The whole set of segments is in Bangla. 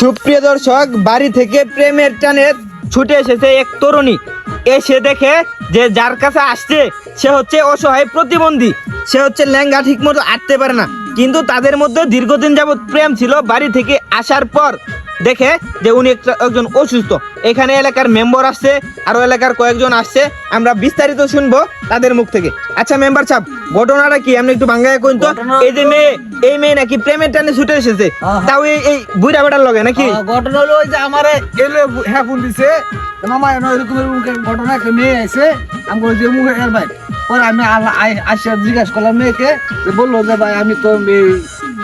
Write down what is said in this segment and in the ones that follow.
সুপ্রিয় দর্শক, বাড়ি থেকে প্রেমের টানে ছুটে এসেছে এক তরুণী। এসে দেখে যে যার কাছে আসছে, সে হচ্ছে অসহায় প্রতিবন্ধী। সে হচ্ছে লেঙ্গা ঠিকমতো আটতে পারে না। কিন্তু তাদের মধ্যে দীর্ঘদিন যাবৎ প্রেম ছিল বাড়ি থেকে আসার পর। দেখে যে উনি একটা একজন অসুস্থ। এখানে এলাকার মেম্বার আসছে আরও এলাকার কয়েকজন আসছে। আমরা বিস্তারিত শুনব তাদের মুখ থেকে। আচ্ছা মেম্বার সাহেব ঘটনাটা কি? আপনি একটু বাংলায় কইন তো। এই যে মেয়ে এই মেয়ে নাকি প্রেমের টানে ছুটে এসেছে। তাও এই এই বুড়া বেটার লগে নাকি? ঘটনা হলো ওই যে আমারে এলে হ্যাঁ ফোন দিছে। মামা এরকম এরকম ঘটনা একটা মেয়ে আছে আমি বলি যে মুখে এর ভাই। পরে আমি আলা- আই- আসে জিজ্ঞাসা করলাম মেয়েকে? বলল যে ভাই আমি তো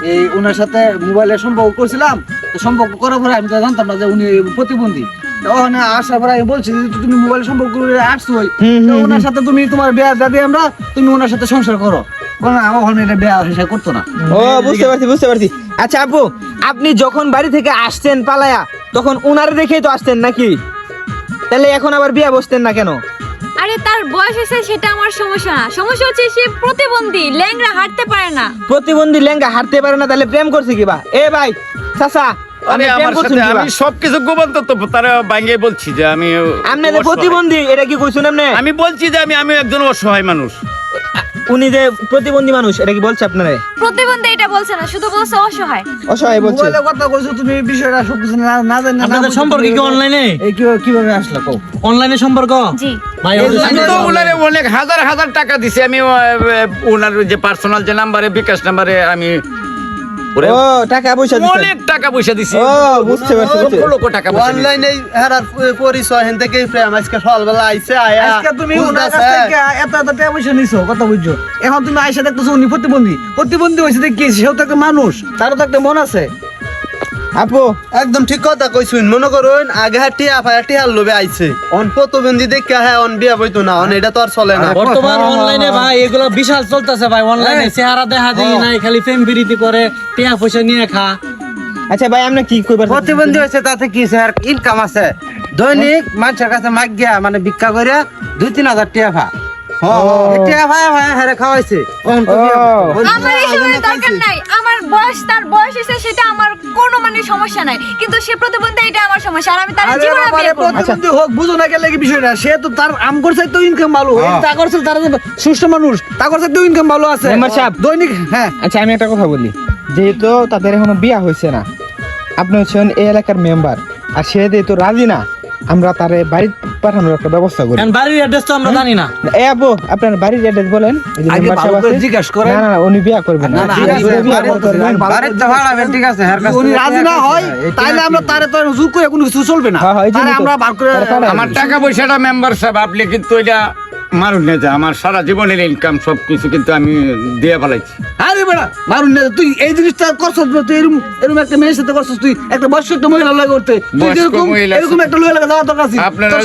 এই ওনার সাথে মোবাইলে সম্পর্ক করছিলাম। সম্পর্ক করার পরে আমি তো জানতাম না যে উনি প্রতিবন্ধী। তো ওখানে আসার পরে আমি বলছি যে তুমি মোবাইলে সম্পর্ক করে আসছো ওনার সাথে তুমি তোমার বিয়া দাদি আমরা তুমি ওনার সাথে সংসার করো। আমার ওখানে এটা বিয়া হিসাব করতো না। ও বুঝতে পারছি বুঝতে পারছি। আচ্ছা আপু আপনি যখন বাড়ি থেকে আসছেন পালায়া তখন উনারে দেখেই তো আসতেন নাকি? তাহলে এখন আবার বিয়া বসতেন না কেন? আরে তার বয়স হয়েছে সেটা আমার সমস্যা না। সমস্যা হচ্ছে সে প্রতিবন্ধী ল্যাংরা হাঁটতে পারে না। প্রতিবন্ধী লেঙ্গা হাঁটতে পারে না তাহলে প্রেম করছে কি বা? এ ভাই চাচা আরে আমার সাথে আমি সবকিছু গোপন তত্ত্ব তারা বাইঙ্গে বলছি যে আমি আপনি প্রতিবন্ধী এটা কি কইছেন আপনি? আমি বলছি যে আমি আমি একজন অসহায় মানুষ। উনি যে প্রতিবন্ধী মানুষ এটা কি বলছে আপনারা? প্রতিবন্ধী এটা বলছে না শুধু বলছে অসহায়। অসহায় বলছে। মোবাইলে কথা কইছো তুমি বিষয়টা সব না না জানি না আপনাদের বুঝে কি অনলাইনে এই কি কীভাবে আসলো কও। অনলাইনে সম্পর্ক? জি। ভাই তো online- অনেক হাজার হাজার টাকা দিছি। আমি ওনার যে পার্সোনাল যে নাম্বারে বিকাশ নাম্বারে আমি ও টাকা পয়সা দিচ্ছেন অনেক টাকা পয়সা দিছি। ও বুঝতে পারছি লক্ষ লক্ষ টাকা পয়সা অনলাইনে হারার পরিচয় হেন থেকে প্রেম। আজকে সকালবেলা আইছে আয়া আজকে তুমি ওনার কাছ বুঝতাছে। থেকে এত এত টাকা পয়সা নিছো কথা বুঝছ? এখন তুমি আইসা দেখতেছো উনি প্রতিবন্ধী। প্রতিবন্ধী হয়েছে দেখি সেও তো একটা মানুষ তারও তো একটা মন আছে। আপু একদম ঠিক কথা কইছুন মনে করুন আগে হ্যাঁ টিয়া ফায়া টিয়ার লোভে আইছে। অন প্রতিবন্ধী দেখে হ্যাঁ অন বিয়া বইতো না অন এটা তো আর চলে না। বর্তমান অনলাইনে ভাই এগুলো বিশাল চলতেছে ভাই অনলাইনে চেহারা দেখা যায় নাই খালি প্রেম প্রীতি করে টিয়া পয়সা নিয়ে খা। আচ্ছা ভাই আপনি কি কইবার প্রতিবন্ধী হয়েছে তাতে কি স্যার ইনকাম আছে। দৈনিক মানুষের কাছে মাগ গিয়া মানে ভিক্ষা করে দুই তিন হাজার টিয়া ফা। টিয়া খাওয়াইছে। আমার দরকার নাই। আমার বয়স তার বয়স সেটা আমার কোনো মানে সমস্যা নাই। কিন্তু সে প্রতিবন্ধী এটা আমার সমস্যা। আর আমি তার জীবন বিয়ে করব। প্রতিবন্ধী হোক বুঝো না গেলে কি বিষয় না। সে তো তার আম করছে তো ইনকাম ভালো। তা করছে তার সুস্থ মানুষ। তা করছে তো ইনকাম ভালো আছে। মেম্বার সাহেব। দৈনিক হ্যাঁ। আচ্ছা আমি একটা কথা বলি। যেহেতু তাদের এখনও বিয়া হয়েছে না আপনি হচ্ছেন এই এলাকার মেম্বার। আর সে যেহেতু রাজি না আমরা তারে বাড়ি পাঠানোর একটা ব্যবস্থা করি। বাড়ির অ্যাড্রেস তো আমরা জানি না। এ আপু আপনার বাড়ির অ্যাড্রেস বলেন। জিজ্ঞেস করেন। না না উনি বিয়া করবেন না। ঠিক আছে, ঠিক আছে উনি রাজি না হয় তাহলে আমরা তারে তো রুজু করে কোনো কিছু চলবে না। হ্যাঁ, হ্যাঁ। আমরা বার করে আমার টাকা পয়সাটা মেম্বার সাহেব আপনি কিন্তু এটা মারুন নেতা আমার সারা জীবনের ইনকাম সব কিছু কিন্তু আমি দিয়ে ফেলাইছি। আরে বেড়া মারুন নেতা তুই এই জিনিসটা করছস না, তুই এরকম এরকম একটা মেয়ের সাথে করছস তুই একটা বয়স্ক একটা মহিলা লাগে করতে তুই এরকম একটা লোক লাগে যাওয়া দরকার আছে। আপনারা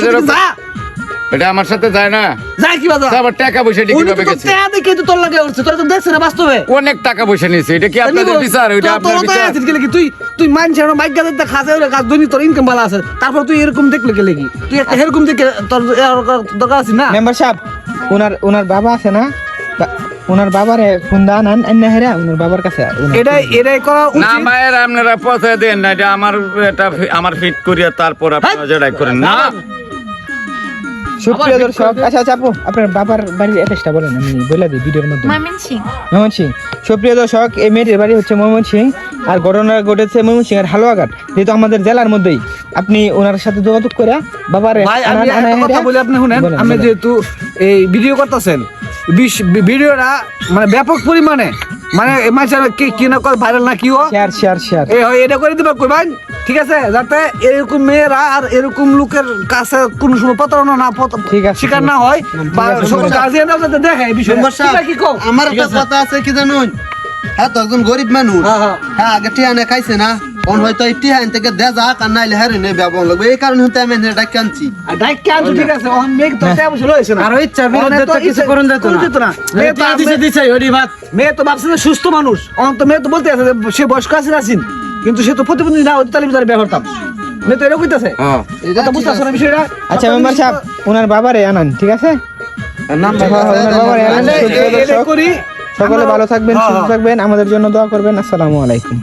এটা আমার সাথে যায় না। যা কি আবার টাকা পয়সা উনি কীভাবে তো গেছে? তেয়া দেখে তো তোর লাগে উঠছে তোর তো দেখছ না বাস্তবে। অনেক টাকা পয়সা নিয়েছে এটা কি আপনাদের বিচার? তোর তো বিচার? কি তুই তুই মানছিস না ওরে কাজ তোর ইনকাম ভালো আছে। তারপর তুই এরকম দেখলে কি? তুই একটা এরকম দেখে তোর দরকার আছে না? মেম্বার সাহেব ওনার ওনার বাবা আছে না? ওনার বাবারে ফোন দান আন আন না হেরা ওনার বাবার কাছে ওনার- এটাই করা না উচিত। মায়ের আপনারা পথে দেন না এটা আমার এটা আমার ফিট করিয়া তারপর আপনারা যেটাই করেন না। সুপ্রিয় দর্শক আচ্ছা আচ্ছা আপু আপনার বাবার বাড়ির অ্যাড্রেসটা বলেন আমি বলে দিই ভিডিওর মধ্যে। ময়মন সিং মোহাম্মদ সিং সুপ্রিয় দর্শক এই মেয়েটির বাড়ি হচ্ছে মোহাম্মদ সিং আর ঘটনা ঘটেছে ময়মন সিং এর হালুয়াঘাট যেহেতু আমাদের জেলার মধ্যেই। আপনি ওনার সাথে যোগাযোগ করে বাবারে ভাই আমি কথা বলি আপনি শুনেন আপনি যেহেতু এই ভিডিও করতেছেন ভিডিওটা মানে ব্যাপক পরিমাণে মানে মাঝে কি কি না করে ভাইরাল না কি ও শেয়ার শেয়ার শেয়ার এটা করে দিবা কইবান ঠিক আছে? যাতে এরকম মেয়েরা আর এরকম লোকের কাছে কোন সময় প্রতারণা না পত- ঠিক আছে, শিকার না হয় বা সকল গার্জিয়ানরাও যাতে দেখে এই তোমরা কি কও? আমার একটা কথা আছে কি জানুন? হ্যাঁ তো একজন গরিব মানুষ। হ্যাঁ, হ্যাঁ। হ্যাঁ আগে টিয়া নে খাইছে না অন হয়তো এই টিয়া থেকে দে নাইলে হেরে নে ব্যবহার লাগবে। এই কারণে হতে আমি এটা কানছি আর ডাইক কে আনছো ঠিক আছে। ওহন তো লইছে না। আর ইচ্ছা বিরুদ্ধে ওহনে তো কিছু করুন না। মেয়ে তো দিছে দিছে ওডি ভাত। মেয়ে তো ভাবছে সুস্থ মানুষ। অন তো মেয়ে তো বলতে আছে সে বয়স্ক আছে না আছেন কিন্তু সে তো প্রতিবন্ধী না হতে তাহলে বিচারে ব্যবহারতাম মেয়ে তো এরকম কইতাছে। হ্যাঁ। না বিষয়টা? আচ্ছা মেম্বার সাহেব ওনার বাবারে আনান ঠিক আছে? নাম হ্যাঁ, হ্যাঁ, বাবারে আনান। করি। সকলে ভালো থাকবেন হ্যাঁ, সুস্থ। থাকবেন। আমাদের জন্য দোয়া করবেন। আসসালামু আলাইকুম।